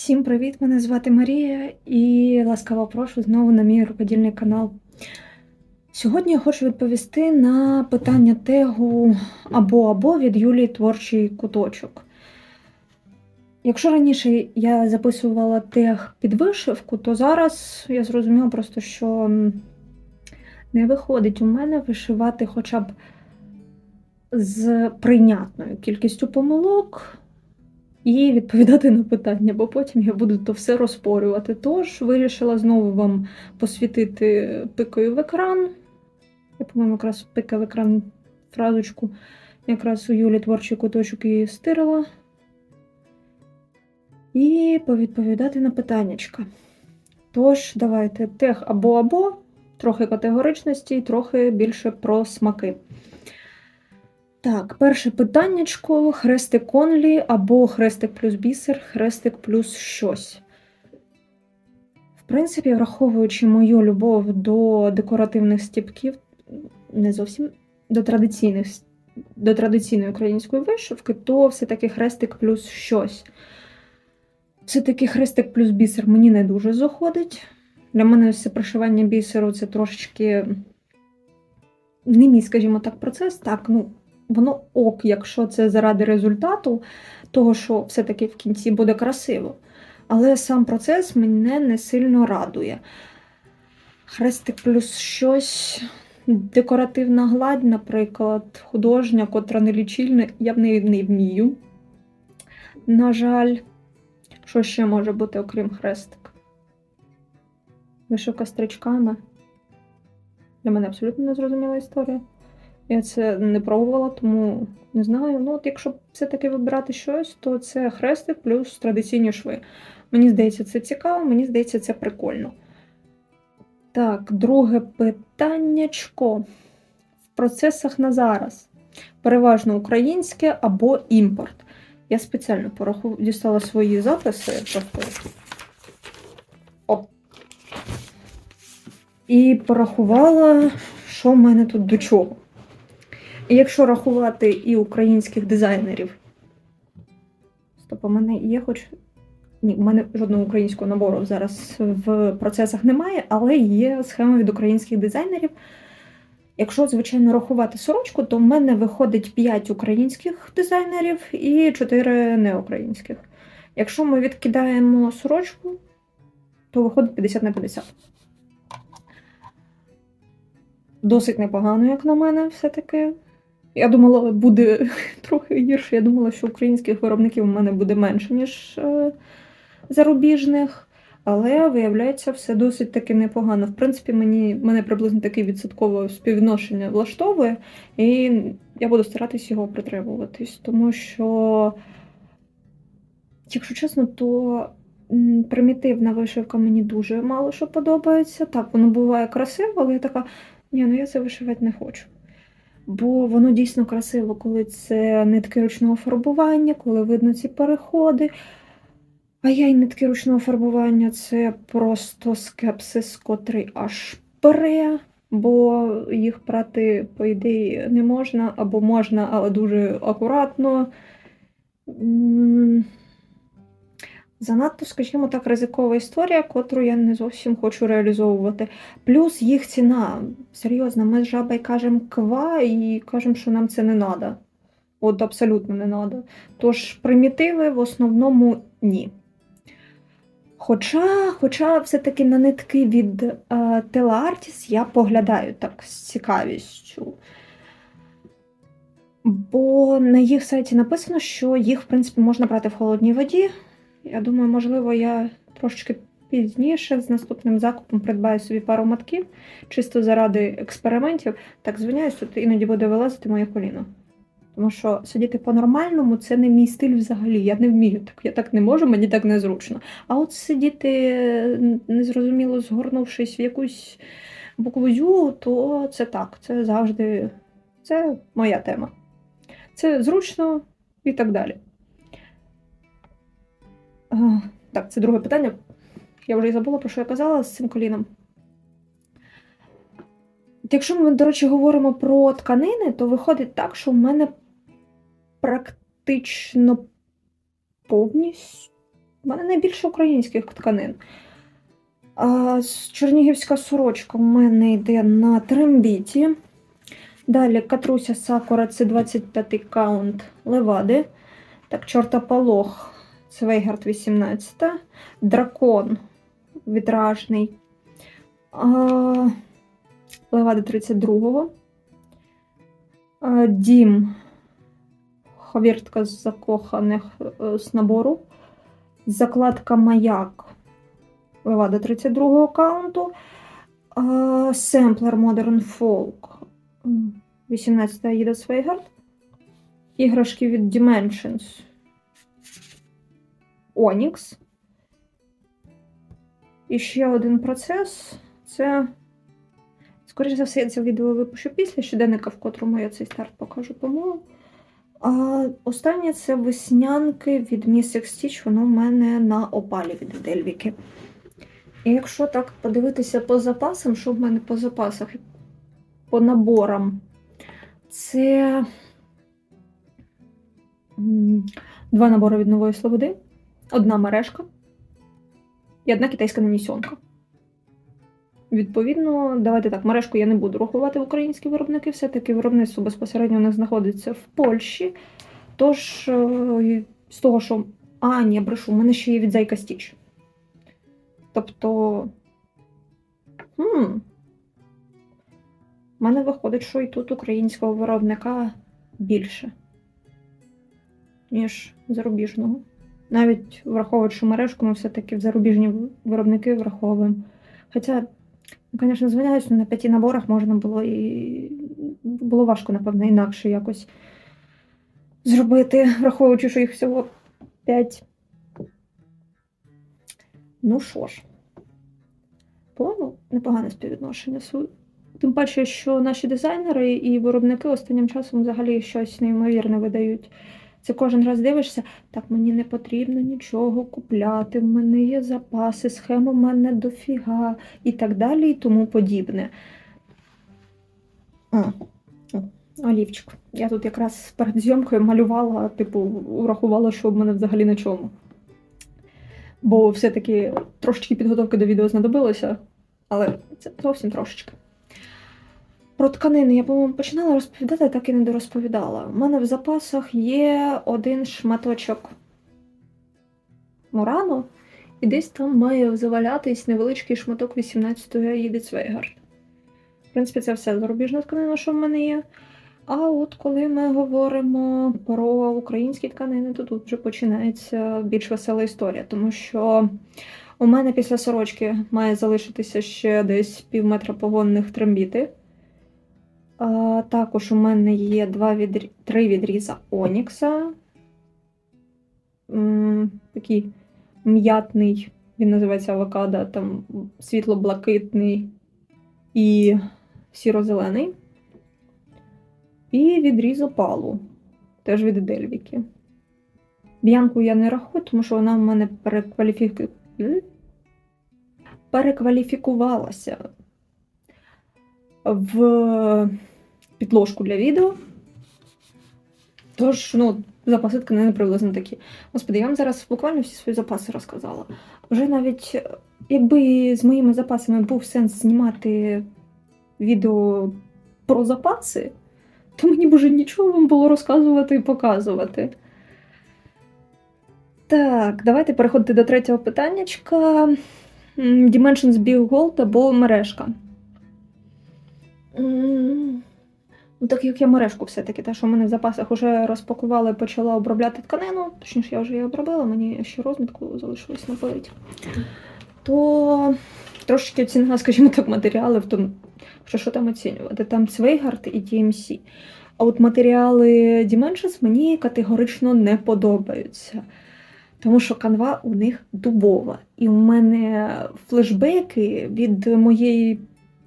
Всім привіт! Мене звати Марія і ласкаво прошу знову на мій рукодільний канал. Сьогодні я хочу відповісти на питання тегу або-або від Юлії Творчий куточок. Якщо раніше я записувала тег під вишивку, то зараз я зрозуміла просто, що не виходить у мене вишивати хоча б з прийнятною кількістю помилок і відповідати на питання, бо потім я буду то все розпорювати. Тож вирішила знову вам посвітити пикою в екран. Я, по-моєму, якраз пика в екран фразочку, якраз у Юлі творчий куточок її стирила. І повідповідати на питаннячка. Тож, давайте тех або-або, трохи категоричності і трохи більше про смаки. Так, перше питаннячко: хрестик конлі або хрестик плюс бісер, хрестик плюс щось. В принципі, враховуючи мою любов до декоративних стіпків, не зовсім до традиційних, до традиційної української вишивки, то все-таки хрестик плюс щось. Все-таки хрестик плюс бісер мені не дуже заходить. Для мене все пришивання бісеру це трошечки не мій, скажімо так, процес. Так, ну, воно ок, якщо це заради результату, того, що все-таки в кінці буде красиво. Але сам процес мене не сильно радує. Хрестик плюс щось, декоративна гладь, наприклад, художня, котра не лічильна, я в неї не вмію. На жаль, що ще може бути, окрім хрестик? Вишивка стрічками. Для мене абсолютно незрозуміла історія. Я це не пробувала, тому не знаю. Ну, от якщо все-таки вибирати щось, то це хрестик плюс традиційні шви. Мені здається, це цікаво, мені здається, це прикольно. Так, друге питаннячко. В процесах на зараз. Переважно українське або імпорт. Я спеціально пораху... дістала свої записи. Просто... О. І порахувала, що в мене тут до чого. Якщо рахувати і українських дизайнерів. Стоп, у мене є хоч. Ні, у мене жодного українського набору зараз в процесах немає, але є схема від українських дизайнерів. Якщо, звичайно, рахувати сорочку, то в мене виходить 5 українських дизайнерів і 4 неукраїнських. Якщо ми відкидаємо сорочку, то виходить 50 на 50. Досить непогано, як на мене, все-таки. Я думала, буде трохи гірше. Я думала, що українських виробників у мене буде менше, ніж е, зарубіжних. Але виявляється, все досить таки непогано. В принципі, мені мене приблизно таке відсоткове співвідношення влаштовує, і я буду старатись його притримуватись, тому що, якщо чесно, то примітивна вишивка мені дуже мало що подобається. Так, воно буває красиво, але я така, ні, ну я це вишивати не хочу. Бо воно дійсно красиво, коли це нитки ручного фарбування, коли видно ці переходи. А я й нитки ручного фарбування це просто скепсис, котрий аж пере, бо їх прати, по ідеї, не можна, або можна, але дуже акуратно. Занадто, скажімо так, ризикова історія, котру я не зовсім хочу реалізовувати. Плюс їх ціна. Серйозно, ми з жабой кажемо ква і кажемо, що нам це не треба. От абсолютно не треба. Тож примітиви в основному ні. Хоча, хоча все-таки на нитки від е, Телеартіс я поглядаю так з цікавістю. Бо на їх сайті написано, що їх, в принципі, можна брати в холодній воді. Я думаю, можливо, я трошечки пізніше з наступним закупом придбаю собі пару матків, чисто заради експериментів. Так звиняюсь, тут іноді буде вилазити моє коліно. Тому що сидіти по-нормальному це не мій стиль взагалі. Я не вмію так. Я так не можу, мені так незручно. А от сидіти незрозуміло згорнувшись в якусь буквузю, то це так. Це завжди це моя тема. Це зручно і так далі. Так, це друге питання. Я вже і забула, про що я казала з цим коліном. Якщо ми, до речі, говоримо про тканини, то виходить так, що в мене практично повністю У мене найбільше українських тканин. А, Чернігівська сорочка у мене йде на трембіті. Далі Катруся Сакура це 25 каунт левади. Так, чортополох Цвейгард 18. Дракон вітражний. А, Левади 32-го. Дім. Ховіртка з закоханих е, з набору. Закладка Маяк. Левада 32-го аккаунту. Семплер Modern Folk. м, 18 Аїда Свейгард. Іграшки від Dimensions. Onyx. І ще один процес. Це. Скоріше за все, я це відео випущу після щоденника, в котрому я цей старт покажу, по-моєму. А останнє це веснянки від Miss X Stitch, воно в мене на опалі від Дельвіки. І якщо так подивитися по запасам, що в мене по запасах, по наборам, це два набори від нової Слободи, одна мережка і одна китайська нанісьонка. Відповідно, давайте так, мережку я не буду рахувати в українські виробники, все-таки виробництво безпосередньо у них знаходиться в Польщі. Тож, е, з того, що. А, ні, брешу, у мене ще є від Зайка Стіч. Тобто. У мене виходить, що і тут українського виробника більше, ніж зарубіжного. Навіть враховуючи мережку, ми все-таки в зарубіжні виробники враховуємо. Хоча, ну, звісно, звиняюсь, але на п'яти наборах можна було і було важко, напевно, інакше якось зробити, враховуючи, що їх всього п'ять. Ну що ж, по-моєму, непогане співвідношення. Тим паче, що наші дизайнери і виробники останнім часом взагалі щось неймовірне видають. Це кожен раз дивишся, так мені не потрібно нічого купляти, в мене є запаси, схем у мене дофіга і так далі, і тому подібне. А, олівчик. Я тут якраз перед зйомкою малювала, типу, врахувала, що в мене взагалі на чому. Бо все-таки трошечки підготовки до відео знадобилося, але це зовсім трошечки. Про тканини я, по-моєму, починала розповідати, так і не дорозповідала. У мене в запасах є один шматочок Мурану, і десь там має завалятись невеличкий шматок 18-ї Аїди Цвейгард. В принципі, це все зарубіжна тканина, що в мене є. А от коли ми говоримо про українські тканини, то тут вже починається більш весела історія, тому що у мене після сорочки має залишитися ще десь пів метра погонних трембіти. Також у мене є два відрі... три відріза Онікса. Такий м'ятний, він називається авокадо, там світло-блакитний і сіро-зелений. І відріз опалу, теж від Дельвіки. Б'янку я не рахую, тому що вона в мене перекваліфіку... Перекваліфікувалася в підложку для відео. Тож, ну, запаси тканини приблизно такі. Господи, я вам зараз буквально всі свої запаси розказала. Вже навіть, е, якби з моїми запасами був сенс знімати відео про запаси, то мені б уже нічого вам було розказувати і показувати. Так, давайте переходити до третього питаннячка. Dimensions Big Gold або мережка. Ну, так як я мережку все-таки, те, що в мене в запасах вже розпакувала і почала обробляти тканину, точніше, я вже її обробила, мені ще розмітку залишилось напилити, то трошки оцінила, скажімо так, матеріали в тому, що, що там оцінювати. Там Цвейгард і DMC. А от матеріали Dimensions мені категорично не подобаються. Тому що канва у них дубова. І у мене флешбеки від моєї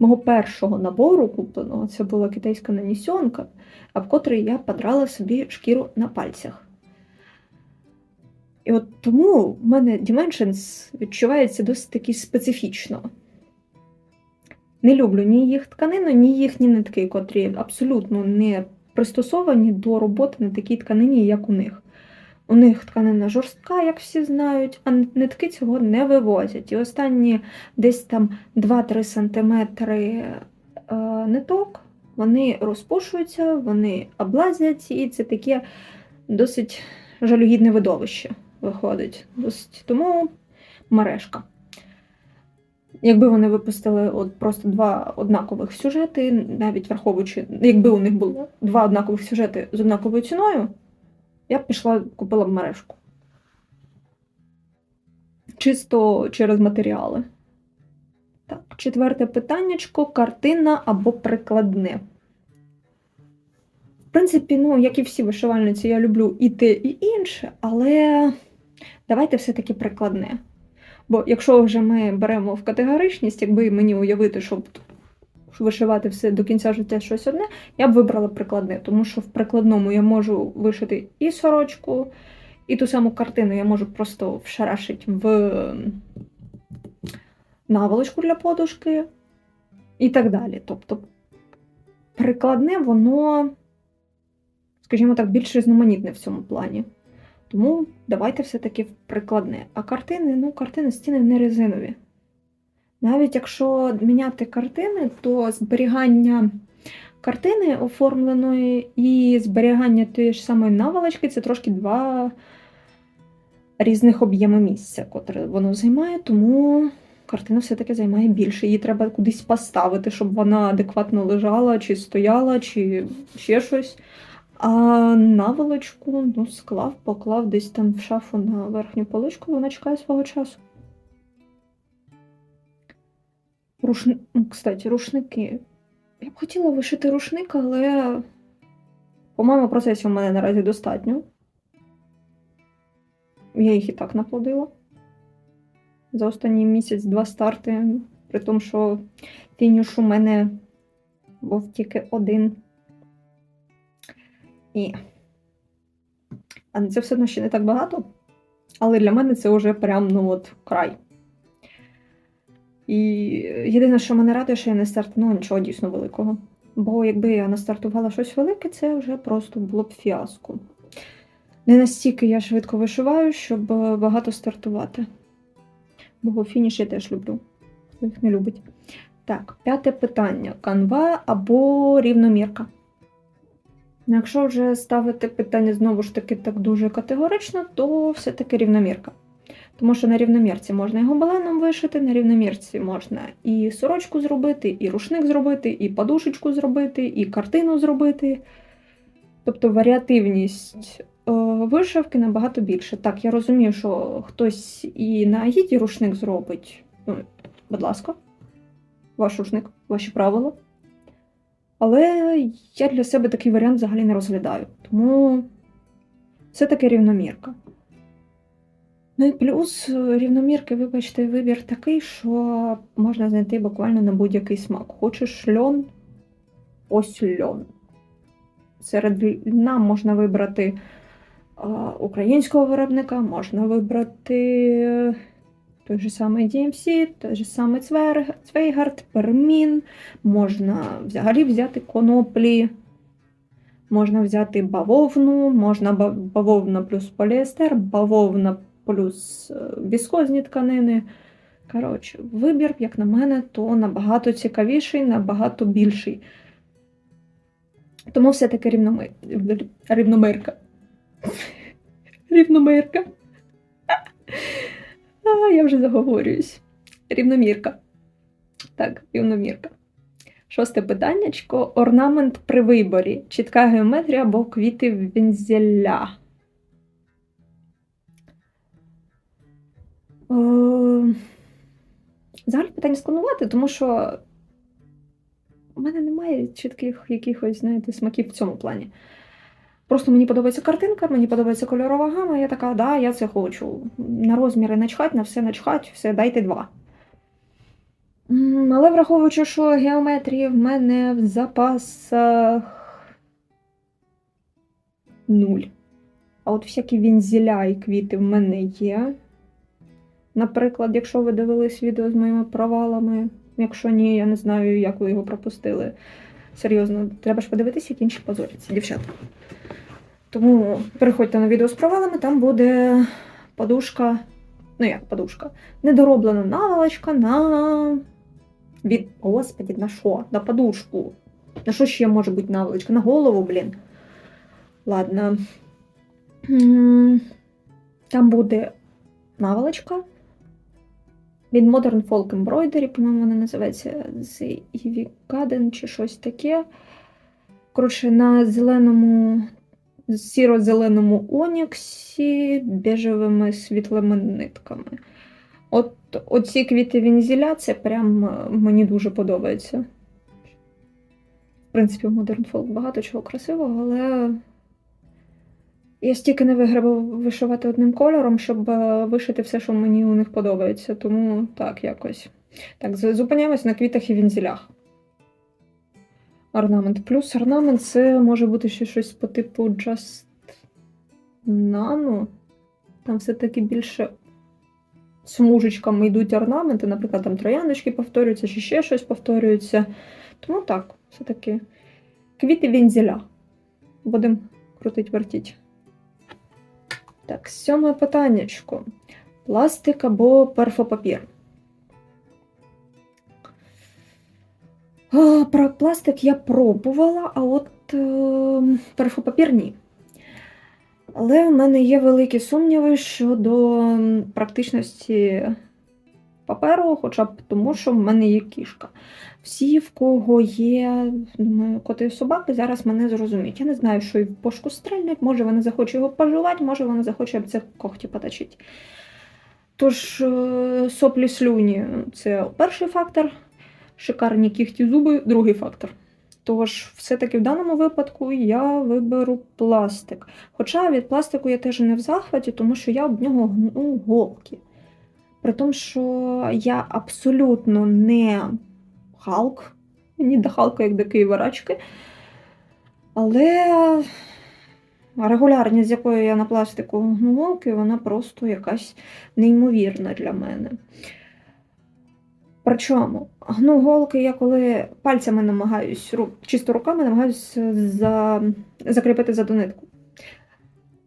мого першого набору купленого, це була китайська нанісьонка, а в котрій я подрала собі шкіру на пальцях. І от тому в мене Dimensions відчувається досить таки специфічно. Не люблю ні їх тканину, ні їхні нитки, котрі абсолютно не пристосовані до роботи на такій тканині, як у них. У них тканина жорстка, як всі знають, а нитки цього не вивозять. І останні десь там 2-3 см е, ниток вони розпушуються, вони облазять, і це таке досить жалюгідне видовище виходить. Досить. Тому мережка. Якби вони випустили от просто два однакових сюжети, навіть враховуючи, якби у них було два однакових сюжети з однаковою ціною, я б пішла купила б мережку. Чисто через матеріали. Так, четверте питаннячко: картина або прикладне. В принципі, ну, як і всі вишивальниці, я люблю і те, і інше, але давайте все-таки прикладне. Бо якщо вже ми беремо в категоричність, якби мені уявити, щоб вишивати все до кінця життя щось одне, я б вибрала прикладне, тому що в прикладному я можу вишити і сорочку, і ту саму картину я можу просто вшарашити в наволочку для подушки і так далі. Тобто прикладне, воно, скажімо так, більш різноманітне в цьому плані. Тому давайте все-таки в прикладне. А картини, ну, картини стіни не резинові. Навіть якщо міняти картини, то зберігання картини оформленої і зберігання тієї ж самої наволочки це трошки два різних об'єми місця, котре воно займає, тому картина все-таки займає більше. Її треба кудись поставити, щоб вона адекватно лежала, чи стояла, чи ще щось. А наволочку ну, склав, поклав десь там в шафу на верхню поличку, вона чекає свого часу. Рушни... ну, Кстати, рушники. Я б хотіла вишити рушник, але, по-моєму, процесів у мене наразі достатньо. Я їх і так наплодила. За останній місяць-два старти, при тому, що фініш у мене був тільки один. І. А це все одно ще не так багато. Але для мене це вже прям ну от край. І єдине, що мене радує, що я не стартувала нічого дійсно великого. Бо якби я не стартувала щось велике, це вже просто було б фіаско. Не настільки я швидко вишиваю, щоб багато стартувати. Бо фініш я теж люблю. Хто їх не любить. Так, п'яте питання: канва або рівномірка. Якщо вже ставити питання знову ж таки так дуже категорично, то все-таки рівномірка. Тому що на рівномірці можна і гобеленом вишити, на рівномірці можна і сорочку зробити, і рушник зробити, і подушечку зробити, і картину зробити. Тобто варіативність е, вишивки набагато більше. Так, я розумію, що хтось і на агіті рушник зробить. Ну, будь ласка, ваш рушник, ваші правила. Але я для себе такий варіант взагалі не розглядаю. Тому це таки рівномірка. Ну і плюс е, рівномірки, вибачте, вибір такий, що можна знайти буквально на будь-який смак. Хочеш льон, ось льон. Серед льна можна вибрати українського виробника, можна вибрати той же самий DMC, той же самий Цвейгард, Пермін, можна взагалі взяти коноплі, можна взяти бавовну, можна бавовна плюс поліестер, бавовна плюс е, віскозні тканини. Коротше, вибір, як на мене, то набагато цікавіший, набагато більший. Тому все-таки рівномир... рівномирка. Рівномирка. А, я вже заговорююсь. Рівномірка. Так, рівномірка. Шосте питаннячко. Орнамент при виборі. Чітка геометрія або квіти вензеля. Взагалі питання складнувати, тому що у мене немає чітких якихось, знаєте, смаків в цьому плані. Просто мені подобається картинка, мені подобається кольорова гама, я така, да, я це хочу. На розміри начхать, на все начхать, все, дайте два. Але враховуючи, що геометрії в мене в запасах нуль. А от всякі вінзіля і квіти в мене є. Наприклад, якщо ви дивились відео з моїми провалами, якщо ні, я не знаю, як ви його пропустили. Серйозно, треба ж подивитися, як інші позоряться, дівчата. Тому переходьте на відео з провалами, там буде подушка, ну як подушка, недороблена наволочка на від. Господі, на що? На подушку. На що ще може бути наволочка? На голову, блін. Ладно. Там буде наволочка. Від Modern Folk Embroidery, по-моєму, вона називається з Ivy Garden чи щось таке. Коротше, на зеленому, сіро-зеленому оніксі бежевими світлими нитками. От оці квіти вінзіля, це прям е, мені дуже подобається. В принципі, в Modern Folk багато чого красивого, але я стільки не виграбав вишивати одним кольором, щоб е, вишити все, що мені у них подобається. Тому так, якось. Так, зупиняємось на квітах і вінзілях. Орнамент. Плюс орнамент це може бути ще щось по типу Just Nano. Там все-таки більше смужечками йдуть орнаменти, наприклад, там трояндочки повторюються, чи ще щось повторюється. Тому так, все-таки квіти вінзіля. Будемо крутить вертіть. Так, сьоме питаннячко. Пластик або перфопапір. Про пластик я пробувала, а от е, перфопапір ні. Але в мене є великі сумніви щодо практичності паперу, хоча б тому, що в мене є кішка. Всі, в кого є думаю, коти і собаки, зараз мене зрозуміють. Я не знаю, що і в пошку стрельнуть, може вона захоче його пожувати, може вона захоче об це когті поточити. Тож, е, соплі слюні це перший фактор, шикарні кіхті зуби другий фактор. Тож, все-таки в даному випадку я виберу пластик. Хоча від пластику я теж не в захваті, тому що я об нього гну голки. При тому, що я абсолютно не Халк, мені до Халка як до Києва-рачки. Але регулярність, з якою я на пластику голки, вона просто якась неймовірна для мене. Причому гну голки я коли пальцями намагаюсь, чисто руками намагаюся за, закріпити за донитку.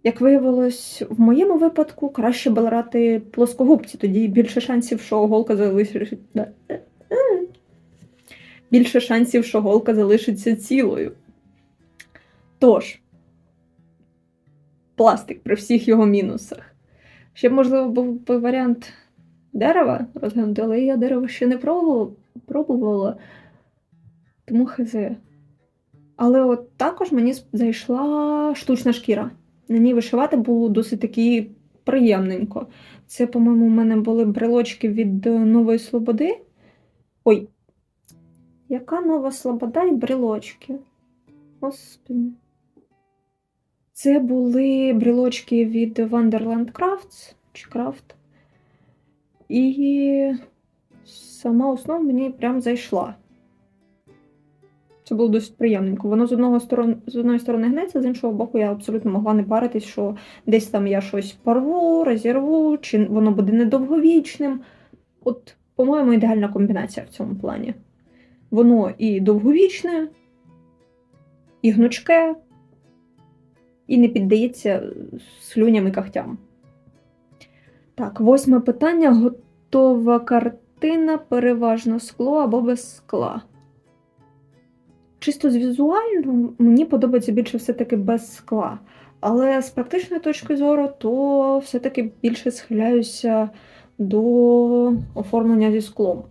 Як виявилось, в моєму випадку краще брати плоскогубці, тоді більше шансів, що голка залишиться. Більше шансів, що голка залишиться цілою. Тож, пластик при всіх його мінусах. Ще б, можливо, був би варіант дерева розглянути, але я дерево ще не пробувала тому хз. Але от також мені зайшла штучна шкіра. На ній вишивати було досить таки приємненько. Це, по-моєму, у мене були брелочки від е, Нової Слободи. Ой, яка нова слобода і брелочки? Господи. Це були брелочки від Wonderland Crafts чи Craft. І сама основа мені прям зайшла. Це було досить приємненько. Воно з одного сторон, з одної сторони гнеться, з іншого боку, я абсолютно могла не паритись, що десь там я щось порву, розірву, чи воно буде недовговічним. От, по-моєму, ідеальна комбінація в цьому плані. Воно і довговічне, і гнучке, і не піддається слюням і когтям. Так, восьме питання. Готова картина, переважно скло або без скла. Чисто з візуально мені подобається більше все-таки без скла. Але з практичної точки зору, то все-таки більше схиляюся до оформлення зі склом.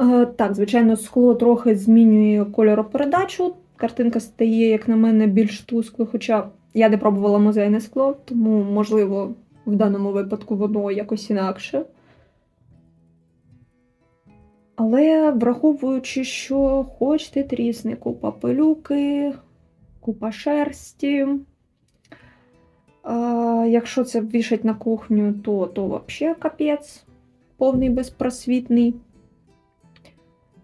Е, Так, звичайно, скло трохи змінює кольоропередачу. Картинка стає, як на мене, більш тусклою, хоча я не пробувала музейне скло, тому, можливо, в даному випадку воно якось інакше. Але враховуючи, що хоч ти трісни, купа пилюки, купа шерсті. А, якщо це вішать на кухню, то, то взагалі капець, повний безпросвітний.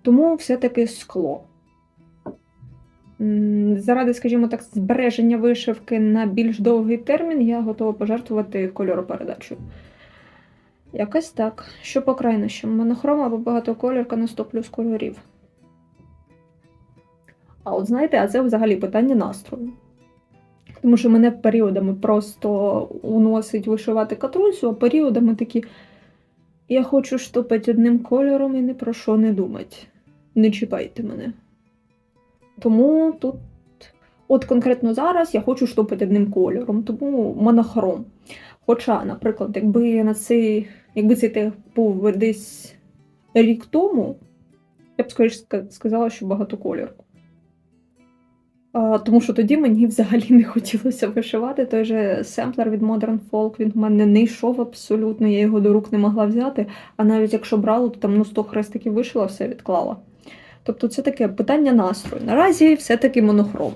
Тому все-таки скло. Заради, скажімо так, збереження вишивки на більш довгий термін я готова пожертвувати кольоропередачу. Якось так. Що по крайнощам? Монохрома або багатоколірка на 100 плюс кольорів. А от знаєте, а це взагалі питання настрою. Тому що мене періодами просто уносить вишивати катрусю, а періодами такі. Я хочу штопати одним кольором і ні про що не думати. Не чіпайте мене. Тому тут, от конкретно зараз я хочу штопати одним кольором, тому монохром. Хоча, наприклад, якби на цей, якби цей тег був десь рік тому, я б скоріше сказала, що багатокольор. А, тому що тоді мені взагалі не хотілося вишивати. Той же семплер від Modern Folk, він в мене не йшов абсолютно, я його до рук не могла взяти. А навіть якщо брала, то там ну, 100 хрестиків вишила, все відклала. Тобто це таке питання настрою. Наразі все-таки монохром.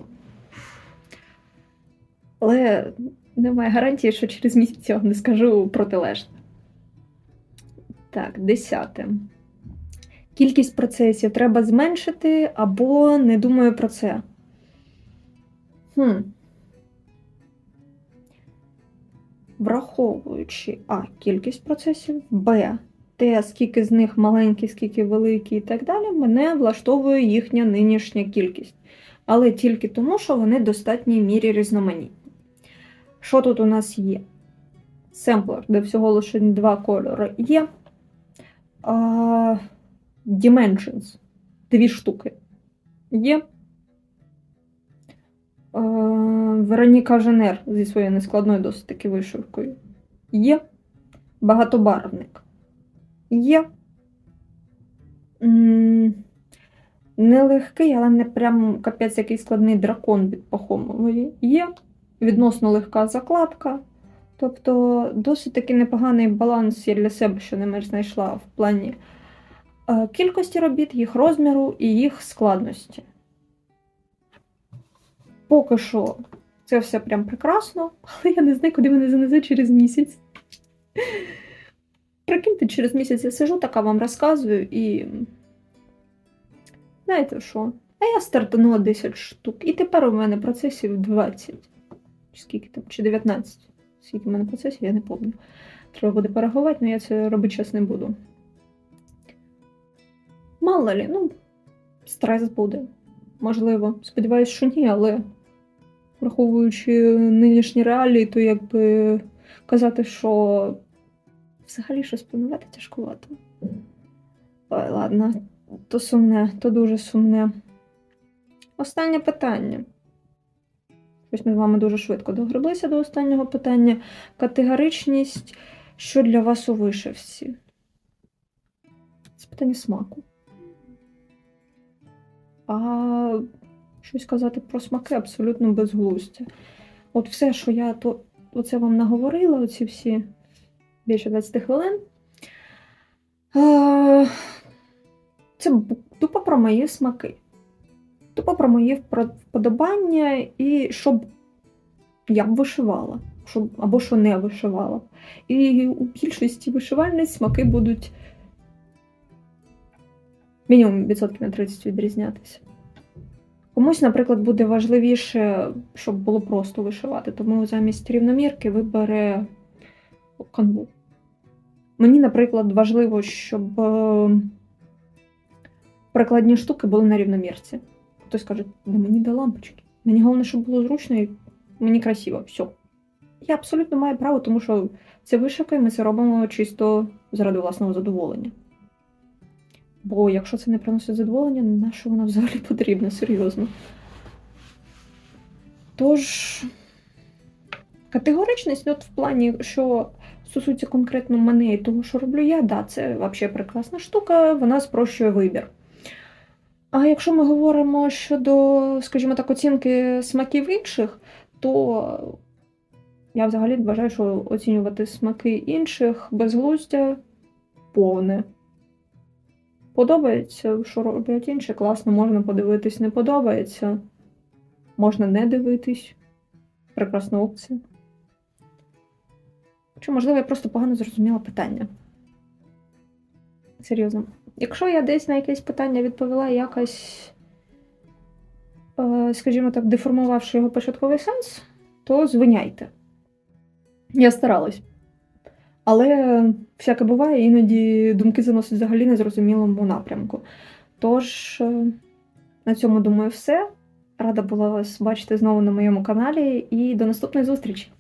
Але немає гарантії, що через місяць я вам не скажу протилежне. Так, десяте. Кількість процесів треба зменшити або не думаю про це. Хм. Враховуючи А. Кількість процесів, Б. Те, скільки з них маленькі, скільки великі і так далі, мене влаштовує їхня нинішня кількість. Але тільки тому, що вони в достатній мірі різноманітні. Що тут у нас є? Семплер, де всього лише два кольори є. А, Dimensions дві штуки є. Е, Вероніка Женер зі своєю нескладною досить таки вишивкою. Є. Багатобарвник. Є. Нелегкий, але не прям капець який складний дракон від Пахомової. Є. Відносно легка закладка. Тобто досить таки непоганий баланс я для себе щонайменш знайшла в плані е, кількості робіт, їх розміру і їх складності. Поки що це все прям прекрасно, але я не знаю, куди мене занесе через місяць. Прикиньте, через місяць я сижу, така вам розказую і. Знаєте що? А я стартанула 10 штук, і тепер у мене процесів 20. Скільки там? Чи 19. Скільки в мене процесів, я не пам'ятаю. Треба буде порахувати, але я це робити час не буду. Мало лі, ну, стрес буде. Можливо. Сподіваюсь, що ні, але враховуючи нинішні реалії, то якби казати, що взагалі щось планувати тяжкувато. Ой, ладно, то сумне, то дуже сумне. Останнє питання. Ось ми з вами дуже швидко догреблися до останнього питання. Категоричність, що для вас у вишивці? Це питання смаку. А щось казати про смаки абсолютно безглуздя. От все, що я то, оце вам наговорила, оці всі більше 20 хвилин. Е, Це тупо про мої смаки. Тупо про мої вподобання і щоб я б вишивала, щоб, або що не вишивала. І у більшості вишивальниць смаки будуть мінімум відсотків на 30 відрізнятися. Комусь, наприклад, буде важливіше, щоб було просто вишивати, тому замість рівномірки вибере канву. Мені, наприклад, важливо, щоб е, прикладні штуки були на рівномірці. Хтось каже, да мені до лампочки. Мені головне, щоб було зручно і мені красиво. Все. Я абсолютно маю право, тому що це вишивка, і ми це робимо чисто заради власного задоволення. Бо якщо це не приносить задоволення, на що воно взагалі потрібно, серйозно. Тож, категоричність, от в плані, що стосується конкретно мене і того, що роблю я, да, це взагалі прекрасна штука, вона спрощує вибір. А якщо ми говоримо щодо, скажімо так, оцінки смаків інших, то я взагалі вважаю, що оцінювати смаки інших безглуздя повне. Подобається, що роблять інші, класно, можна подивитись, не подобається. Можна не дивитись. Прекрасна опція. Чи, можливо, я просто погано зрозуміла питання. Серйозно. Якщо я десь на якесь питання відповіла якось, е, скажімо так, деформувавши його початковий сенс, то звиняйте. Я старалась. Але всяке буває, іноді думки заносять взагалі незрозумілому напрямку. Тож, е, на цьому думаю, все. Рада була вас бачити знову на моєму каналі і до наступної зустрічі!